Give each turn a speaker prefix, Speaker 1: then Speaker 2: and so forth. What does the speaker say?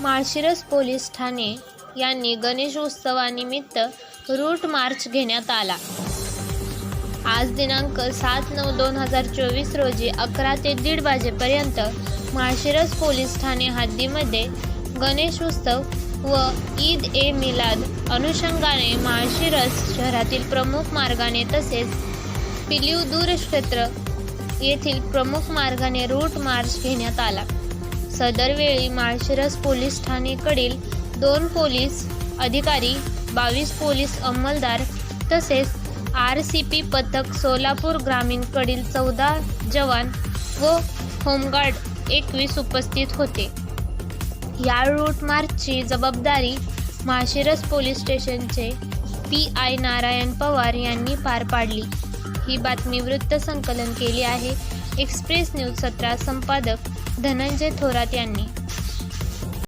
Speaker 1: Malshiras police Thane यांनी गणेश उत्सवानिमित्त route march घेण्यात आला. आज दिनांक सात नऊ दोन हजार चोवीस रोजी अकरा ते दीड वाजेपर्यंत माळशिरस पोलीस ठाणे हद्दीमध्ये गणेश उत्सव व ईद ए मिलाद अनुषंगाने माळशिरस शहरातील प्रमुख मार्गाने तसेच पिलिव दूरक्षेत्र येथील प्रमुख मार्गाने रूट मार्च घेण्यात आला. सदरवेळी माळशिरस पोलीस ठाणेकडील दोन पोलीस अधिकारी बावीस पोलीस अंमलदार तसेच आर सी पी पथक सोलापूर ग्रामीणकडील चौदा जवान व होमगार्ड एकवीस उपस्थित होते. या रूट मार्चची जबाबदारी माळशिरस पोलीस स्टेशनचे पी आय नारायण पवार यांनी पार पाडली. ही बातमी वृत्त संकलन केली आहे. एक्सप्रेस न्यूज सतरा संपादक धनंजय थोरात यांनी.